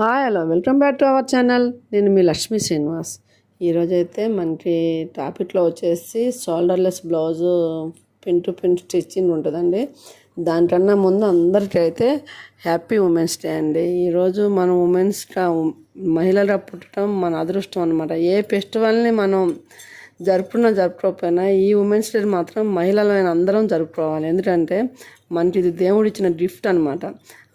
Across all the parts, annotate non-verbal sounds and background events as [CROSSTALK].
Hi hello welcome back to our channel నేను మీ లక్ష్మీ శ్రీనివాస్. ఈరోజు అయితే మనకి టాపిక్లో వచ్చేసి shoulderless blouse pin to pin stitching ఉంటుందండి. దానికన్నా ముందు అందరికీ అయితే హ్యాపీ ఉమెన్స్ డే అండి. ఈరోజు మనం ఉమెన్స్ మహిళలు పుట్టడం మన అదృష్టం అనమాట ఏ ఫెస్టివల్ని మనం జరుపుకున్నా జరుపుకోకపోయినా ఈ ఉమెన్స్ డే మాత్రం మహిళలైన అందరం జరుపుకోవాలి. ఎందుకంటే మనకి ఇది దేవుడు ఇచ్చిన గిఫ్ట్ అనమాట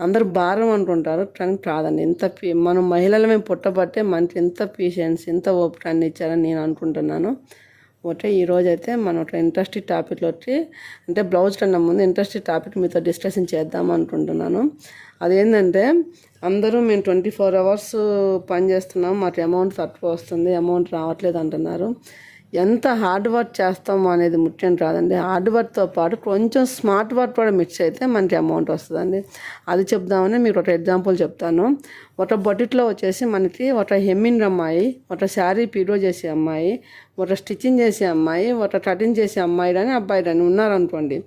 అందరూ భారం అనుకుంటారు కానీ కాదండి. ఎంత పీ మనం మహిళలమే పుట్టబట్టే మనకి ఎంత పేషెన్స్ ఎంత ఓపిక అన్ని ఇచ్చారని నేను అనుకుంటున్నాను. ఓకే ఈరోజు అయితే మనం ఒక ఇంట్రెస్టింగ్ టాపిక్లో వచ్చి అంటే బ్లౌజ్ కన్నా ముందు ఇంట్రెస్టింగ్ టాపిక్ మీతో డిస్కషన్ చేద్దాం అనుకుంటున్నాను. అదేంటంటే అందరూ మేము ట్వంటీ ఫోర్ అవర్స్ పని చేస్తున్నాం మాకు అమౌంట్ తక్కువ వస్తుంది అమౌంట్ రావట్లేదు అంటున్నారు. ఎంత హార్డ్ వర్క్ చేస్తామో అనేది ముఖ్యం కాదండి. హార్డ్ వర్క్తో పాటు కొంచెం స్మార్ట్ వర్క్ కూడా మిక్స్ అయితే మనకి అమౌంట్ వస్తుందండి. అది చెప్దామని మీకు ఒక ఎగ్జాంపుల్ చెప్తాను. ఒక బొటిట్లో వచ్చేసి మనకి ఒక హెమ్మింగ్ అమ్మాయి ఒక శారీ పీరో చేసే అమ్మాయి ఒక స్టిచ్చింగ్ చేసే అమ్మాయి ఒక కటింగ్ చేసే అమ్మాయి కానీ అబ్బాయి కానీ ఉన్నారనుకోండి.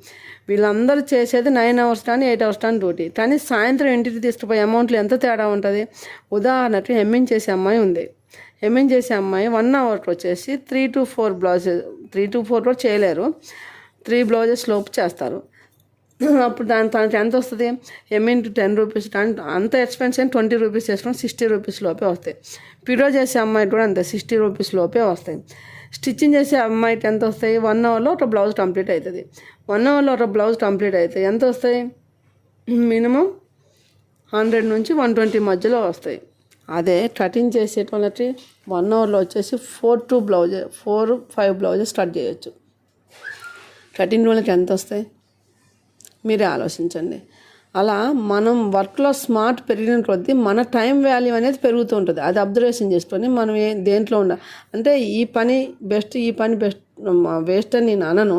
వీళ్ళందరూ చేసేది నైన్ అవర్స్ కానీ ఎయిట్ అవర్స్ కానీ డ్యూటీ కానీ సాయంత్రం ఇంటికి తీసుకుపోయే అమౌంట్లో ఎంత తేడా ఉంటుంది? ఉదాహరణకి హెమ్మింగ్ చేసే అమ్మాయి ఉంది. హెమ్మింగ్ చేసే అమ్మాయి? వన్ అవర్కి వచ్చేసి three to four blouses three to four కూడా చేయలేరు. త్రీ బ్లౌజెస్ లోపు చేస్తారు. అప్పుడు దాని తనకి ఎంత వస్తుంది? హెమ్మింగ్ టెన్ రూపీస్ అంత ఎక్స్పెన్స్ అయిన ట్వంటీ రూపీస్ చేసుకుని సిక్స్టీ రూపీస్ లోపే వస్తాయి. పిడో చేసే అమ్మాయికి కూడా అంతే సిక్స్టీ రూపీస్ లోపే వస్తాయి. స్టిచ్చింగ్ చేసే అమ్మాయికి ఎంత వస్తాయి? వన్ అవర్లో ఒక బ్లౌజ్ కంప్లీట్ అవుతుంది వన్ అవర్లో ఒక బ్లౌజ్ కంప్లీట్ అవుతాయి ఎంత వస్తాయి? మినిమం హండ్రెడ్ నుంచి వన్ ట్వంటీ మధ్యలో వస్తాయి. అదే కటింగ్ చేసేటువంటి వన్ అవర్లో వచ్చేసి four two blouse four five blouses start చేయొచ్చు. కటింగ్ వాళ్ళకి ఎంత వస్తాయి? మీరే ఆలోచించండి. అలా మనం వర్క్లో స్మార్ట్ పెరిగిన కొద్దీ మన టైం వాల్యూ అనేది పెరుగుతూ ఉంటుంది. అది అబ్జర్వేషన్ చేసుకొని మనం ఏ దేంట్లో ఉండ అంటే ఈ పని బెస్ట్ ఈ పని బెస్ట్ వేస్ట్ అని నేను అనను.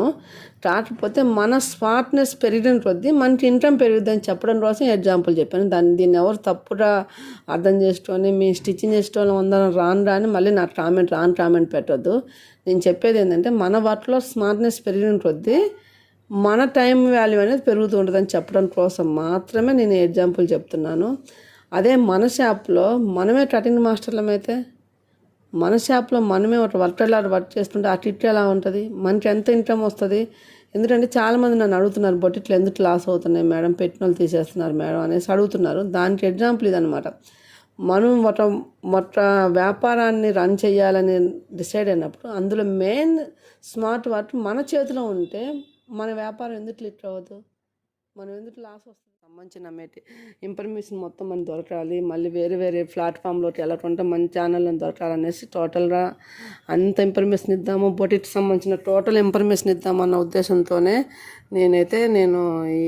కాకపోతే మన స్మార్ట్నెస్ పెరిగిన కొద్దీ మనకి ఇన్కమ్ పెరుగుద్దని చెప్పడం కోసం ఎగ్జాంపుల్ చెప్పాను. దాన్ని దీన్ని ఎవరు తప్పుగా అర్థం చేసుకొని మీ స్టిచ్చింగ్ చేసేటోళ్ళం అందరం రాను రాని మళ్ళీ నాకు కామెంట్ రాను కామెంట్ పెట్టొద్దు. నేను చెప్పేది ఏంటంటే మన వర్క్లో స్మార్ట్నెస్ పెరిగిన కొద్దీ మన టైం వాల్యూ అనేది పెరుగుతూ ఉంటుందని చెప్పడం కోసం మాత్రమే నేను ఎగ్జాంపుల్ చెప్తున్నాను. అదే మన షాప్లో మనమే కటింగ్ మాస్టర్లమైతే మన షాప్లో మనమే ఒక వర్కర్లా వర్క్ చేస్తుంటే ఆ టిట్ ఎలా ఉంటుంది? మనకి ఎంత ఇన్కమ్ వస్తుంది? ఎందుకంటే చాలామంది నన్ను అడుగుతున్నారు బొట్టిట్లు ఎందుకు లాస్ అవుతున్నాయి మేడం? పెట్టిన వాళ్ళు తీసేస్తున్నారు మేడం అనేసి అడుగుతున్నారు. దానికి ఎగ్జాంపుల్ ఇదనమాట మనం ఒక మొట్ట వ్యాపారాన్ని రన్ చేయాలని డిసైడ్ అయినప్పుడు అందులో మెయిన్ స్మార్ట్ వర్క్ మన చేతిలో ఉంటే మన వ్యాపారం ఎందుకు లిట్ అవ్వదు? మనం ఎందుకు లాస్ వస్తుంది? సంబంధించిన మేటి ఇన్ఫర్మేషన్ మొత్తం మనకి దొరకాలి. మళ్ళీ వేరే వేరే ప్లాట్ఫామ్లోకి వెళ్ళకుండా మన ఛానల్లో దొరకాలనేసి టోటల్గా అంత ఇన్ఫర్మేషన్ ఇద్దాము. బొటికి సంబంధించిన టోటల్ ఇన్ఫర్మేషన్ ఇద్దామన్న ఉద్దేశంతోనే నేనైతే నేను ఈ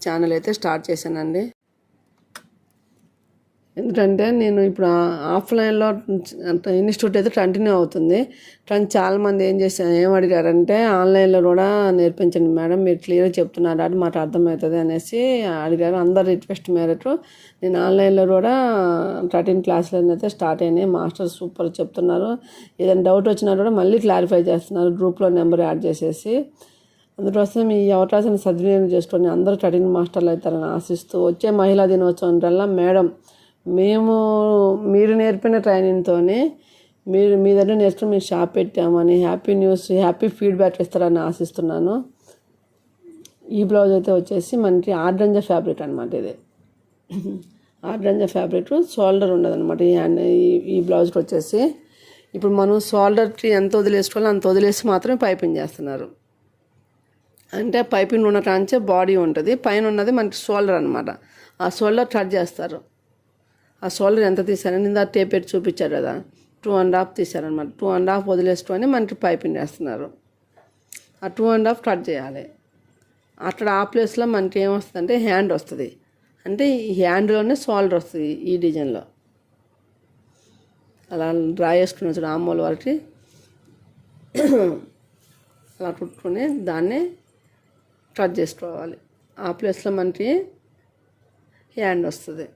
ఛానల్ అయితే స్టార్ట్ చేశానండి. ఎందుకంటే నేను ఇప్పుడు ఆఫ్లైన్లో ఇన్స్టిట్యూట్ అయితే కంటిన్యూ అవుతుంది. కానీ చాలామంది ఏం చేశారు ఏం అడిగారంటే ఆన్లైన్లో కూడా నేర్పించండి మేడం మీరు క్లియర్గా చెప్తున్నారు అది మాకు అర్థమవుతుంది అనేసి అడిగారు. అందరు రిక్వెస్ట్ మేరకు నేను ఆన్లైన్లో కూడా థర్టీన్ క్లాసులు అయితే స్టార్ట్ అయినాయి. మాస్టర్ సూపర్ చెప్తున్నారు. ఏదైనా డౌట్ వచ్చినా కూడా మళ్ళీ క్లారిఫై చేస్తున్నారు గ్రూప్లో నెంబర్ యాడ్ చేసేసి. అందుకోసం ఈ అవకాశాన్ని సద్వినియోగం చేసుకొని అందరూ కఠిన మాస్టర్లు అవుతారని ఆశిస్తూ వచ్చే మహిళా దినోత్సవం కల్లా మేడం మేము మీరు నేర్పిన ట్రైనింగ్తోనే మీరు మీ దగ్గర నేర్చుకుని మేము షాప్ పెట్టామని హ్యాపీ న్యూస్ హ్యాపీ ఫీడ్బ్యాక్ ఇస్తారని ఆశిస్తున్నాను. ఈ బ్లౌజ్ అయితే వచ్చేసి మనకి ఆర్డంజ ఫ్యాబ్రిక్ అనమాట ఇది. ఆర్డంజ ఫ్యాబ్రిక్ షోల్డర్ ఉండదు అనమాట ఈ హ్యాండ్ ఈ బ్లౌజ్కి వచ్చేసి ఇప్పుడు మనం షోల్డర్కి ఎంత వదిలేసుకోవాలో అంత వదిలేసి మాత్రమే పైపింగ్ చేస్తున్నారు. అంటే పైపింగ్ ఉన్న కాంచే బాడీ ఉంటుంది. పైన ఉన్నది మనకి షోల్డర్ అనమాట ఆ షోల్డర్ కట్ చేస్తారు. ఆ షోల్డర్ ఎంత తీసారని ఇందా టేప్ పెట్టి చూపించారు కదా. టూ అండ్ హాఫ్ తీశారనమాట టూ అండ్ హాఫ్ వదిలేసుకొని మనకి పైపింగ్ వేస్తున్నారు. ఆ టూ అండ్ హాఫ్ కట్ చేయాలి. అక్కడ ఆ ప్లేస్లో మనకి ఏమొస్తుందంటే హ్యాండ్ వస్తుంది. అంటే ఈ హ్యాండ్లోనే షోల్డర్ వస్తుంది ఈ డిజైన్లో అలా డ్రా చేసుకుని వచ్చాడు ఆమూల వారికి అలా కుట్టుకుని దాన్ని కట్ చేసుకోవాలి. ఆ ప్లేస్లో మనకి హ్యాండ్ వస్తుంది.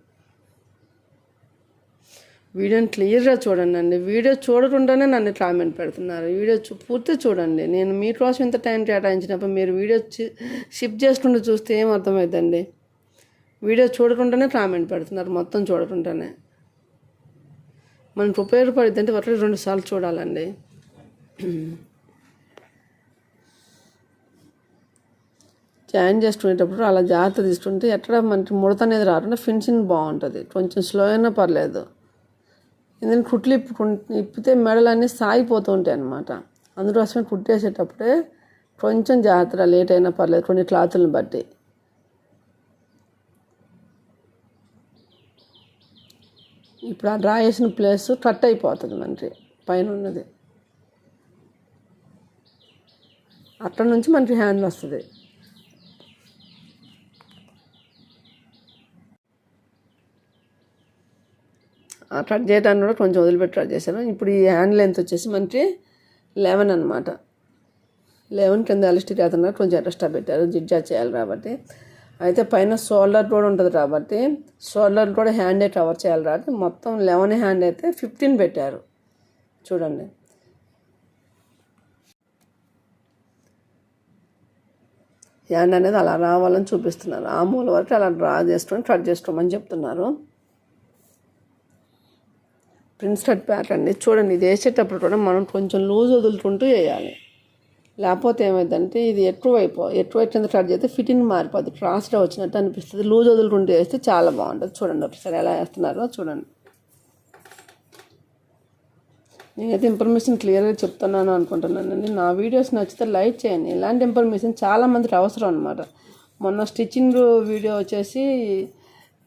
వీడియోని క్లియర్గా చూడండి అండి వీడియో చూడకుండానే నన్ను కామెంట్ పెడుతున్నారు. వీడియో చూ పూర్తి చూడండి. నేను మీకోసం ఇంత టైం కేటాయించినప్పుడు మీరు వీడియో షిఫ్ట్ చేసుకుంటూ చూస్తే ఏం అర్థమవుతుందండి వీడియో చూడకుండానే కామెంట్ పెడుతున్నారు. మొత్తం చూడకుండానే. మనకు ఉపయోగపడుతుంది అంటే ఒకటి రెండు సార్లు చూడాలండి. జాయిన్ చేసుకునేటప్పుడు అలా జాగ్రత్త తీసుకుంటే ఎక్కడ మనకి ముడత అనేది రాకుండా ఫినిషింగ్ బాగుంటుంది. కొంచెం స్లో అయినా పర్లేదు. ఎందుకంటే కుట్లు ఇప్పు ఇప్పితే మెడలన్నీ సాగిపోతూ ఉంటాయి అన్నమాట. అందుకోసమే కుట్టేసేటప్పుడే కొంచెం జాగ్రత్త లేట్ అయినా పర్లేదు కొన్ని క్లాతులను బట్టి. ఇప్పుడు ఆ డ్రా చేసిన ప్లేస్ కట్ అయిపోతుంది మనకి పైన ఉన్నది. అక్కడ నుంచి మనకి హ్యాండ్ వస్తుంది. కట్ చేయడానికి కూడా కొంచెం వదిలిపెట్టి కట్ చేశాను. ఇప్పుడు ఈ హ్యాండ్ లెంత్ వచ్చేసి మనకి లెవెన్ అనమాట లెవెన్ కింద ఎలస్టిక్ అవుతున్నా కొంచెం ఎక్స్ట్రా పెట్టారు. జిడ్జా చేయాలి కాబట్టి. అయితే పైన షోల్డర్ కూడా ఉంటుంది కాబట్టి షోల్డర్ కూడా హ్యాండే కవర్ చేయాలి కాబట్టి మొత్తం లెవెన్ హ్యాండ్ అయితే ఫిఫ్టీన్ పెట్టారు. చూడండి. హ్యాండ్ అనేది అలా రావాలని చూపిస్తున్నారు. ఆ మూల వరకు అలా డ్రా చేసుకొని కట్ చేసుకోమని చెప్తున్నారు. ప్రిన్స్ కట్ ప్యాట్ చూడండి. ఇది వేసేటప్పుడు కూడా మనం కొంచెం లూజ్ వదులుకుంటూ వేయాలి. లేకపోతే ఏమైందంటే ఇది ఎక్కువ అయిపోయి ఎక్కువ కింద కట్ చేస్తే ఫిట్టింగ్ మారిపోద్ది. క్రాస్గా వచ్చినట్టు అనిపిస్తుంది. లూజ్ వదులుకుంటూ వేస్తే చాలా బాగుంటుంది. చూడండి ఒకసారి ఎలా వేస్తున్నారో చూడండి. నేనైతే ఇన్ఫర్మేషన్ క్లియర్గా చెప్తున్నాను అనుకుంటున్నానండి నా వీడియోస్ నచ్చితే లైక్ చేయండి. ఇలాంటి ఇన్ఫర్మేషన్ చాలామందికి అవసరం అనమాట మొన్న స్టిచ్చింగ్ వీడియో వచ్చేసి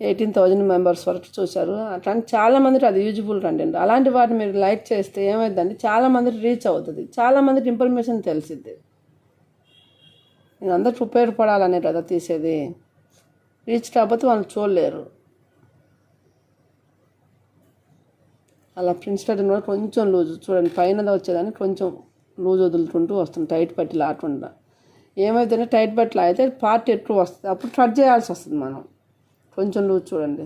ఎయిటీన్ థౌజండ్ మెంబర్స్ వరకు చూశారు. అట్లాంటి చాలామందికి అది యూజ్ఫుల్ కంటెంట్ అలాంటి వాటిని మీరు లైక్ చేస్తే ఏమైందంటే చాలామందికి రీచ్ అవుతుంది. చాలామందికి ఇన్ఫర్మేషన్ తెలిసిద్ది. నేను అందరికి ఉపయోగపడాలనే కదా తీసేది. రీచ్ కాకపోతే వాళ్ళు చూడలేరు. అలా ప్రింట్స్ కూడా కొంచెం లూజ్ చూడండి పైన వచ్చేదాన్ని కొంచెం లూజ్ వదులుతుంటూ వస్తుంది టైట్ పట్టి లాకుండా ఏమైతేనే టైట్ పట్టి అయితే పార్ట్ ఎక్కువ వస్తుంది. అప్పుడు కట్ చేయాల్సి వస్తుంది మనం. కొంచెం లూజ్ చూడండి.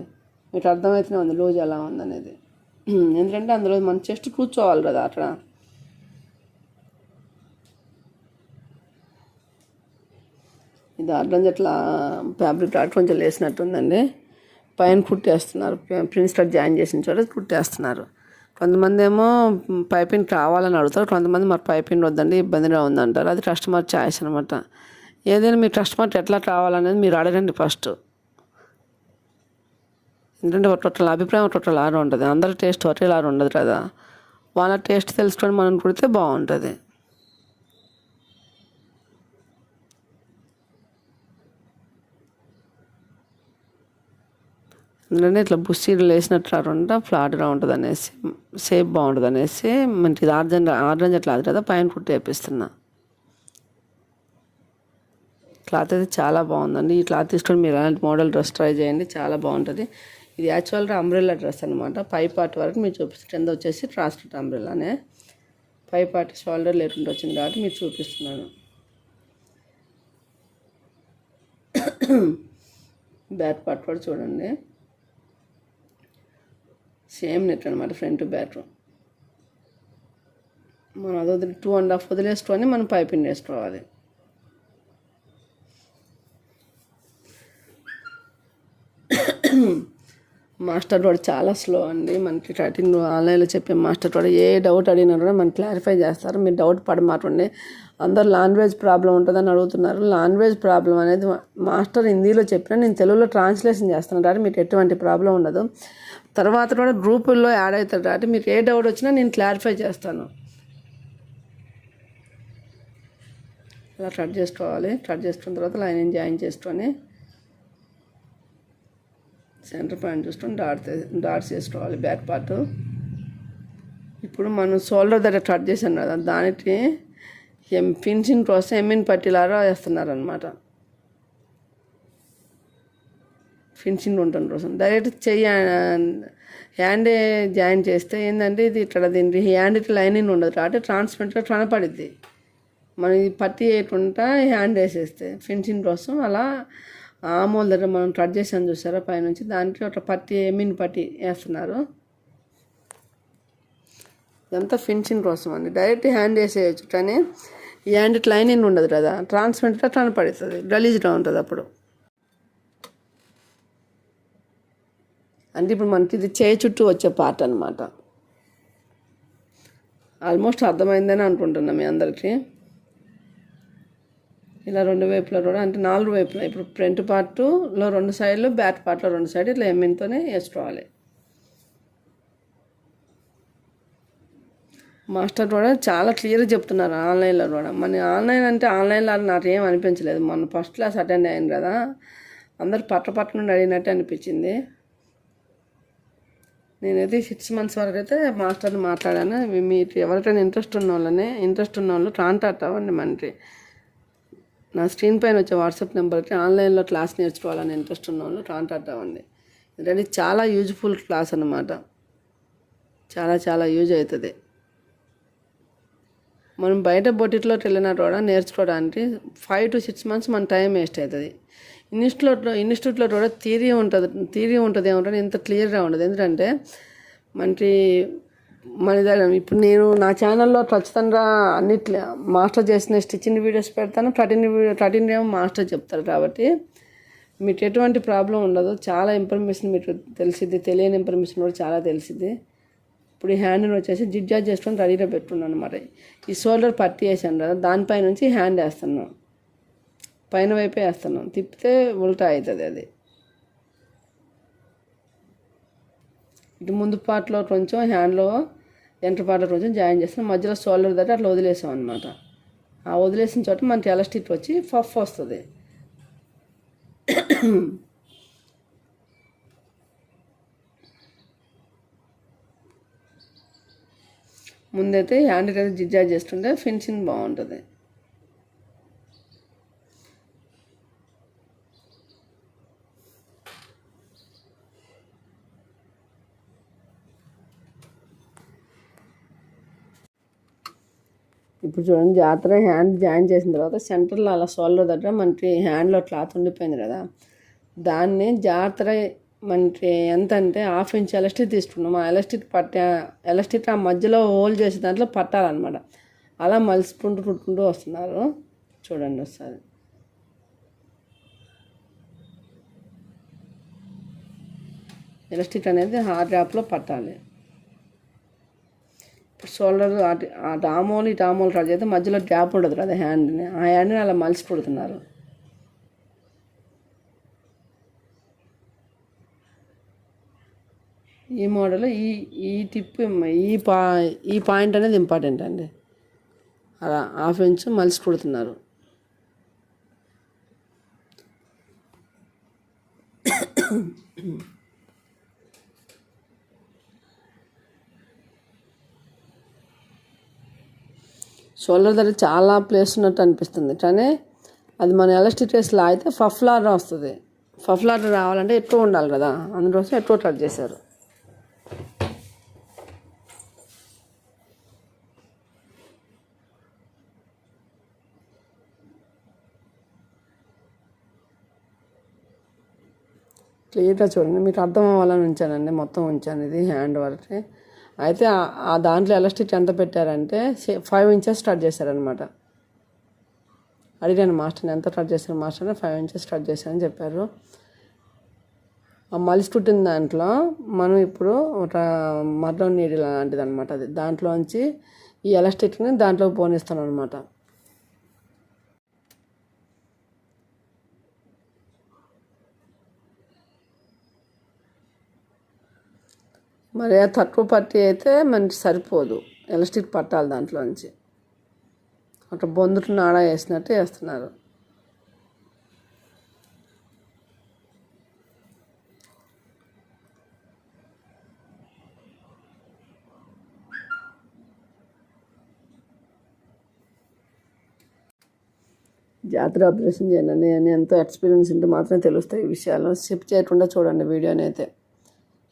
మీకు అర్థమవుతూనే ఉంది లూజ్ ఎలా ఉందనేది. [CLEARS THROAT] ఎందుకంటే అందులో మన చెస్ట్ కూర్చోవాలి కదా అక్కడ. ఇది అర్థం చెట్లా ఫ్యాబ్రిక్ ఆర్ట్ కొంచెం లేసినట్టుందండి. పైన కుట్టేస్తున్నారు. ప్రిన్స్ కట్ జాయిన్ చేసిన చోట కుట్టేస్తున్నారు. కొంతమంది ఏమో పైపింగ్ కావాలని అడుగుతారు. కొంతమంది మరి పైపింగ్ వద్దండి ఇబ్బందిగా ఉందంటారు. అది కస్టమర్ ఛాయిస్ అనమాట ఏదైనా మీ కస్టమర్ ఎట్లా కావాలనేది మీరు అడగండి ఫస్ట్ ఎందుకంటే ఒక్కొక్కళ్ళ అభిప్రాయం ఒక్కొక్కలాగా ఉంటుంది. అందరి టేస్ట్ ఒకేలాగా ఉండదు కదా. వాళ్ళ టేస్ట్ తెలుసుకొని మనం కుడితే బాగుంటుంది. ఎందుకంటే ఇట్లా బుస్సీలు వేసినట్లు కాకుండా ఫ్లాట్గా ఉంటుంది అనేసి సేఫ్ బాగుంటుంది అనేసి మనకి ఇది ఆర్జన్ ఆర్జన్ అట్లా అది కదా పైన కుట్టి వేపిస్తున్నా. క్లాత్ అయితే చాలా బాగుందండి. ఈ క్లాత్ తీసుకొని మీరు అలాంటి మోడల్ డ్రెస్ ట్రై చేయండి చాలా బాగుంటుంది. ఇది యాక్చువల్గా అంబ్రెల్లా డ్రెస్ అనమాట పై పార్ట్ వరకు మీరు చూపిస్తుంది కింద వచ్చేసి ట్రాన్స్ఫర్ అంబ్రెల్లానే పై పార్ట్ షోల్డర్ లేకుండా వచ్చింది కాబట్టి మీరు చూపిస్తున్నాను. [COUGHS] బ్యాక్ పార్ట్ కూడా చూడండి. సేమ్ నెట్ అనమాట ఫ్రంట్ బ్యాక్ మనం అది వదిలి టూ అండ్ హాఫ్ వదిలేసుకొని మనం పైపింగ్ వేసుకోవాలి. [COUGHS] మాస్టర్ కూడా చాలా స్లో అండి. మనకి కటింగ్ ఆన్లైన్లో చెప్పే మాస్టర్ కూడా ఏ డౌట్ అడిగినా కూడా మనకి క్లారిఫై చేస్తారు. మీరు డౌట్ పడమాటండి అందరు లాంగ్వేజ్ ప్రాబ్లం ఉంటుందని అడుగుతున్నారు. లాంగ్వేజ్ ప్రాబ్లం అనేది మాస్టర్ హిందీలో చెప్పినా నేను తెలుగులో ట్రాన్స్లేషన్ చేస్తున్నాను. కాబట్టి మీకు ఎటువంటి ప్రాబ్లం ఉండదు. తర్వాత కూడా గ్రూపుల్లో యాడ్ అవుతారు. కాబట్టి మీకు ఏ డౌట్ వచ్చినా నేను క్లారిఫై చేస్తాను. అలా కట్ చేసుకోవాలి. కట్ చేసుకున్న తర్వాత లైన్ జాయిన్ చేసుకొని సెంటర్ పాయింట్ చూసుకొని డాట్ డాట్స్ వేసుకోవాలి బ్యాక్ పార్ట్. ఇప్పుడు మనం షోల్డర్ దగ్గర కట్ చేసాం కదా దానికి ఎం ఫినిషింగ్ కోసం ఎమ్మిన్ పట్టిలాగా వేస్తున్నారనమాట ఫినిషింగ్ ఉండటం కోసం డైరెక్ట్ చెయ్యి హ్యాండ్ జాయిన్ చేస్తే ఏంటంటే ఇది ఇక్కడ దీనికి హ్యాండ్ ఇట్లా లైనింగ్ ఉండదు. కాబట్టి ట్రాన్స్పరెంట్గా కనపడిద్ది. మనం ఇది పట్టి వేయకుండా హ్యాండ్ వేసేస్తే ఫిన్షింగ్ కోసం అలా ఆమోల దగ్గర మనం కట్ చేసాను చూసారా? పైనుంచి దాంట్లో ఒక పట్టి ఎమిన్ పట్టి వేస్తున్నారు. ఇదంతా ఫినిషింగ్ కోసం అండి. డైరెక్ట్ హ్యాండ్ వేసేయచ్చు కానీ ఈ హ్యాండ్ లైనింగ్ ఉండదు కదా. ట్రాన్స్పరెంట్గా కనపడుతుంది గలీజ్గా ఉంటుంది అప్పుడు. అంటే ఇప్పుడు మనకి ఇది చేయి చుట్టూ వచ్చే పార్ట్ అనమాట ఆల్మోస్ట్ అర్థమైందని అనుకుంటున్నాం మీ అందరికీ. ఇలా రెండు వైపులా కూడా అంటే నాలుగు వైపులా. ఇప్పుడు ఫ్రంట్ పార్ట్లో రెండు సైడ్లు బ్యాక్ పార్ట్లో రెండు సైడ్ ఇట్లా ఎమ్మిన్తోనే వేసుకోవాలి. మాస్టర్ కూడా చాలా క్లియర్గా చెప్తున్నారు ఆన్లైన్లో కూడా మన ఆన్లైన్ అంటే ఆన్లైన్లో నాకు ఏం అనిపించలేదు. మొన్న ఫస్ట్ క్లాస్ అటెండ్ అయ్యాను కదా. అందరు పట్ట పట్ట నుండి అడిగినట్టే అనిపించింది. నేనైతే సిక్స్ మంత్స్ వరకు అయితే మాస్టర్ని మాట్లాడాను. మీకు ఎవరికైనా ఇంట్రెస్ట్ ఉన్న వాళ్ళని ఇంట్రెస్ట్ ఉన్న వాళ్ళు కాంటాక్ట్ అవ్వండి మనకి నా స్క్రీన్ పైన వచ్చే వాట్సాప్ నెంబర్కి ఆన్లైన్లో క్లాస్ నేర్చుకోవాలని ఇంట్రెస్ట్ ఉన్న వాళ్ళు కాంటాక్ట్ అవ్వండి. ఎందుకంటే చాలా యూజ్ఫుల్ క్లాస్ అన్నమాట. చాలా చాలా యూజ్ అవుతుంది. మనం బయట బొటిట్లోకి వెళ్ళినా కూడా నేర్చుకోవడానికి ఫైవ్ టు సిక్స్ మంత్స్ మన టైం వేస్ట్ అవుతుంది. ఇన్స్టిట్యూట్లో ఇన్స్టిట్యూట్లో కూడా థీరీ ఉంటుంది థీరీ ఉంటుంది ఏమంటే ఇంత క్లియర్గా ఉండదు. ఎందుకంటే మనకి మణిదారం దగ్గర ఇప్పుడు నేను నా ఛానల్లో ఖచ్చితంగా అన్నిట్లో మాస్టర్ చేసిన స్టిచ్చింగ్ వీడియోస్ పెడతాను. కటింగ్ వీడియో కటింగ్ ఏమో మాస్టర్ చెప్తారు కాబట్టి మీకు ఎటువంటి ప్రాబ్లం ఉండదు. చాలా ఇన్ఫర్మేషన్ మీకు తెలిసిద్ది. తెలియని ఇన్ఫర్మేషన్ కూడా చాలా తెలిసిద్ది. ఇప్పుడు ఈ హ్యాండ్ని వచ్చేసి జిడ్జాజ్ చేసుకొని రెడీగా పెట్టుకున్నాను అనమాట ఈ షోల్డర్ పట్టి వేసాను కదా దానిపై నుంచి హ్యాండ్ వేస్తున్నాం పైన వైపే వేస్తున్నాం తిప్పితే ఉల్టా అవుతుంది అది. ఇటు ముందు పార్ట్లో కొంచెం హ్యాండ్లో ఎంటర్ పార్ట్లో కొంచెం జాయిన్ చేస్తాం మధ్యలో షోల్డర్ దగ్గర అట్లా వదిలేసాం అనమాట ఆ వదిలేసిన చోట మనకి ఎలాస్టిక్ వచ్చి ఫఫ్ వస్తుంది. ముందైతే హ్యాండ్ అయితే జిజ్జా చేస్తుంటే ఫినిషింగ్ బాగుంటుంది. ఇప్పుడు చూడండి జాతర హ్యాండ్ జాయిన్ చేసిన తర్వాత సెంటర్లో అలా సోల్లో దగ్గర మనకి హ్యాండ్లో క్లాత్ ఉండిపోయింది కదా. దాన్ని జాతర మనకి ఎంత అంటే హాఫ్ ఇంచ్ ఎలాస్టిక్ తీసుకున్నాం. ఆ ఎలాస్టిక్ పట్ట ఎలాస్టిక్ ఆ మధ్యలో హోల్ చేసే దాంట్లో పట్టాలన్నమాట. అలా మలుసుకుంటూ కుట్టుకుంటూ వస్తున్నారు. చూడండి ఒకసారి. ఎలాస్టిక్ అనేది హార్డ్ ర్యాప్లో పట్టాలి. షోల్డర్ ఆ అటు ఈ ఇటు ఆమోలు చేస్తే మధ్యలో గ్యాప్ ఉండదు కదా హ్యాండ్ని ఆ హ్యాండ్ని అలా మలిసి పుడుతున్నారు. ఈ మోడల్ ఈ ఈ టిప్ ఈ పా ఈ పాయింట్ అనేది ఇంపార్టెంట్ అండి. అలా హాఫ్ ఇంచ్ మలిసి పుడుతున్నారు. షోల్డర్ దగ్గర చాలా ప్లేస్ ఉన్నట్టు అనిపిస్తుంది. కానీ అది మన ఎలాస్టిక్ రేస్లో అయితే ఫఫ్లార్ వస్తుంది. ఫఫ్లార్ రావాలంటే ఎక్కువ ఉండాలి కదా? అందుకోసం ఎక్కువ కట్ చేశారు? క్లియర్గా చూడండి. మీకు అర్థం అవ్వాలని ఉంచానండి. మొత్తం ఉంచాను ఇది హ్యాండ్ వరకు. అయితే ఆ- దాంట్లో ఎలాస్టిక్ ఎంత పెట్టారంటే ఫైవ్ ఇంచెస్ స్టార్ట్ చేశారనమాట అడిగాను మాస్టర్ని ఎంత స్టార్ట్ చేశారు మాస్టర్ ఫైవ్ ఇంచెస్ స్టార్ట్ చేశారని చెప్పారు. ఆ మలిసి కుట్టిన దాంట్లో మనం ఇప్పుడు ఒక మరలో నీడి లాంటిది అనమాట అది. దాంట్లోంచి ఈ ఎలాస్టిక్ని దాంట్లో పోనిస్తాం అనమాట మరి ఆ తక్కువ పట్టి అయితే మనకి సరిపోదు. ఎలాస్టిక్ పట్టాలి దాంట్లోంచి ఒక బొందుకు నాడ వేసినట్టు వేస్తున్నారు. జాతర ఆపరేషన్ చేయండి నేను ఎంతో ఎక్స్పీరియన్స్ ఉంటే మాత్రమే తెలుస్తాయి ఈ విషయాలు. షిఫ్ట్ చేయకుండా చూడండి వీడియోని అయితే.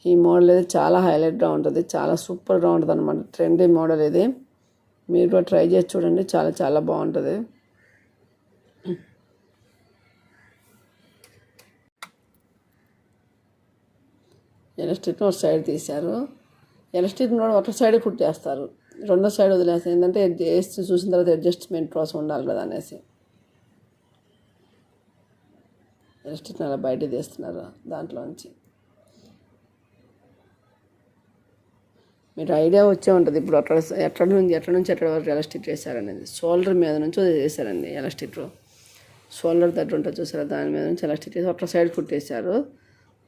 ఈ మోడల్ అయితే చాలా హైలైట్గా ఉంటుంది. చాలా సూపర్గా ఉంటుంది అనమాట ట్రెండీ మోడల్ ఇది. మీరు కూడా ట్రై చేసి చూడండి. చాలా చాలా బాగుంటుంది. ఎలాస్టిక్ని ఒక సైడ్ తీశారు. ఎలాస్టిక్ కూడా ఒక సైడ్ కుట్టేస్తారు రెండో సైడ్ వదిలేస్తారు ఏంటంటే వేసి చూసిన తర్వాత అడ్జస్ట్మెంట్ కోసం ఉండాలి కదా అనేసి. ఎలాస్టిక్ని అలా బయట తీస్తున్నారు దాంట్లోంచి. మీరు ఐడియా వచ్చే ఉంటుంది. ఇప్పుడు అక్కడ ఎక్కడ నుంచి ఎక్కడ నుంచి ఎక్కడ వరకు ఎలాస్టిక్ చేశారనేది. షోల్డర్ మీద నుంచి చేశారండి వేసారండి ఎలాస్టిక్ షోల్డర్ దగ్గర ఉంటుంది చూసారా? దాని మీద నుంచి ఎలాస్టిక్ చేసి ఒక సైడ్ కుట్టేశారు.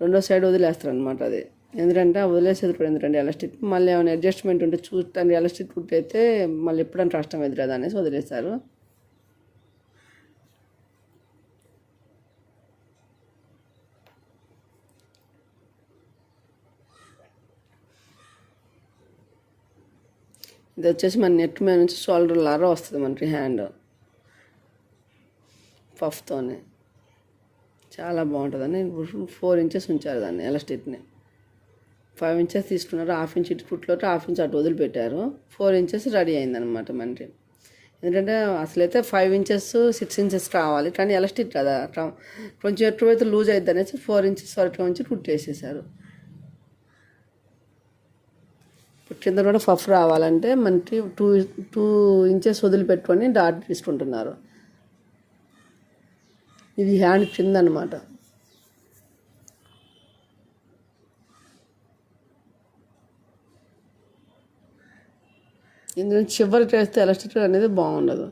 రెండో సైడ్ వదిలేస్తారు అనమాట అది. ఎందుకంటే వదిలేసేది కూడా ఎందుకంటే ఎలాస్టిక్ మళ్ళీ ఏమైనా అడ్జస్ట్మెంట్ ఉంటే చూస్తాను ఎలాస్టిక్ కుట్టయితే మళ్ళీ ఎప్పుడంటే కష్టం ఎదురదు అనేసి వదిలేశారు. ఇది వచ్చేసి మన నెట్ మీద నుంచి షోల్డర్ లారా వస్తుంది మనకి హ్యాండ్ పఫ్తోనే చాలా బాగుంటుందని ఫోర్ ఇంచెస్ ఉంచారు దాన్ని ఎలాస్టిక్ని ఫైవ్ ఇంచెస్ తీసుకున్నారు హాఫ్ ఇంచ్ ఇటు కుట్లో హాఫ్ ఇంచ్ అటు వదిలిపెట్టారు. ఫోర్ ఇంచెస్ రెడీ అయిందనమాట మనకి. ఎందుకంటే అసలైతే ఫైవ్ ఇంచెస్ సిక్స్ ఇంచెస్ కావాలి. కానీ ఎలాస్టిక్ కదా. కొంచెం ఎక్కువైతే లూజ్ అవుతుంది అనేసి ఫోర్ ఇంచెస్ వరకు ఉంచి కుట్టేసేసారు ఇప్పుడు కింద కూడా ఫఫ్ రావాలంటే మనకి టూ టూ ఇంచెస్ వదిలిపెట్టుకొని డాట్ తీసుకుంటున్నారు. ఇది హ్యాండ్ కింద అనమాట ఇందులో చివరికి వేస్తే ఎలాస్టిక్ అనేది బాగుండదు.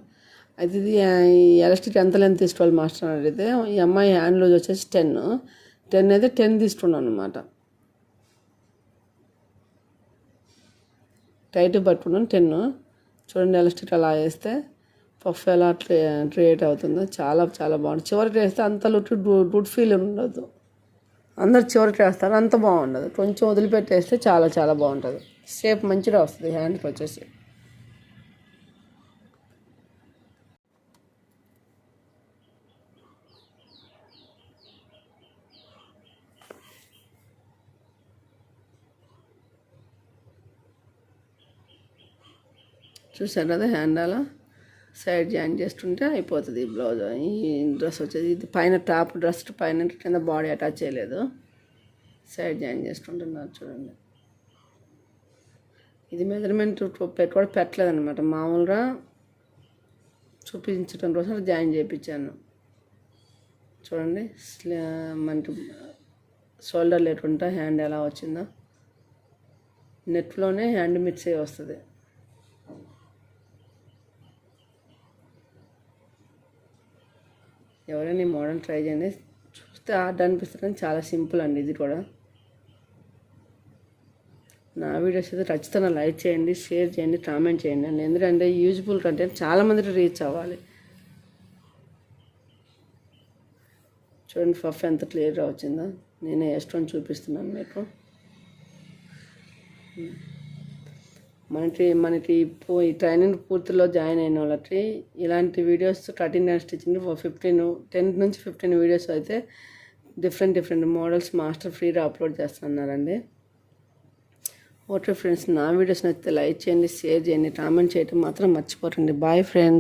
అయితే ఇది ఈ ఎలాస్టిక్ ఎంత లెంత్ తీసుకోవాలి మాస్టర్ అడిగితే ఈ అమ్మాయి హ్యాండ్ లూజ్ వచ్చేసి టెన్. టెన్ అయితే టెన్ తీసుకున్నాను అనమాట టైట్ పట్టుకున్నాను టెన్ చూడండి ఎలాస్టిక్ అలా వేస్తే పఫ్ ఎలా క్రియేట్ అవుతుందో చాలా చాలా బాగుంటుంది చివరికి వేస్తే అంత లుట్ గుడ్ ఫీల్ ఉండదు. అందరు చివరికి వేస్తారు అంత బాగుండదు. కొంచెం వదిలిపెట్టేస్తే చాలా చాలా బాగుంటుంది. షేప్ మంచిగా వస్తుంది హ్యాండ్కి వచ్చేసి. చూసారు కదా హ్యాండ్ అలా సైడ్ జాయిన్ చేస్తుంటే అయిపోతుంది ఈ బ్లౌజ్. ఈ డ్రెస్ వచ్చేది. ఇది పైన టాప్ డ్రెస్ పైన కింద బాడీ అటాచ్ చేయలేదు. సైడ్ జాయిన్ చేసుకుంటున్నారు చూడండి. ఇది మెజర్మెంట్ పెట్టి కూడా పెట్టలేదన్నమాట. మామూలుగా చూపించడం కోసం జాయిన్ చేయించాను. చూడండి. మనకి షోల్డర్ లేకుండా హ్యాండ్ ఎలా వచ్చిందో. నెట్లోనే హ్యాండ్ మిక్స్ అయ్యి వస్తుంది. ఎవరైనా ఈ మోడల్ ట్రై చేయండి. చూస్తే ఆర్ట్ అనిపిస్తుంది చాలా సింపుల్ అండి ఇది కూడా. నా వీడియోస్ అయితే ఖచ్చితంగా లైక్ చేయండి షేర్ చేయండి కామెంట్ చేయండి. అండి ఎందుకంటే యూజ్ఫుల్ కంటెంట్ చాలామందికి రీచ్ అవ్వాలి. చూడండి పఫ్ ఎంత క్లియర్గా వచ్చిందో. నేనే ఎస్ట్రోన్ చూపిస్తున్నాను మీకు. మనకి మనకి ఈ ట్రైనింగ్ పూర్తిలో జాయిన్ అయిన వాళ్ళకి ఇలాంటి videos cutting and stitching fifteen ten నుంచి ఫిఫ్టీన్ వీడియోస్ అయితే డిఫరెంట్ డిఫరెంట్ మోడల్స్ మాస్టర్ ఫ్రీగా అప్లోడ్ చేస్తున్నారండి. ఓకే ఫ్రెండ్స్ నా వీడియోస్ నచ్చితే లైక్ చేయండి షేర్ చేయండి కామెంట్ చేయడం మాత్రం మర్చిపోకండి. Bye friends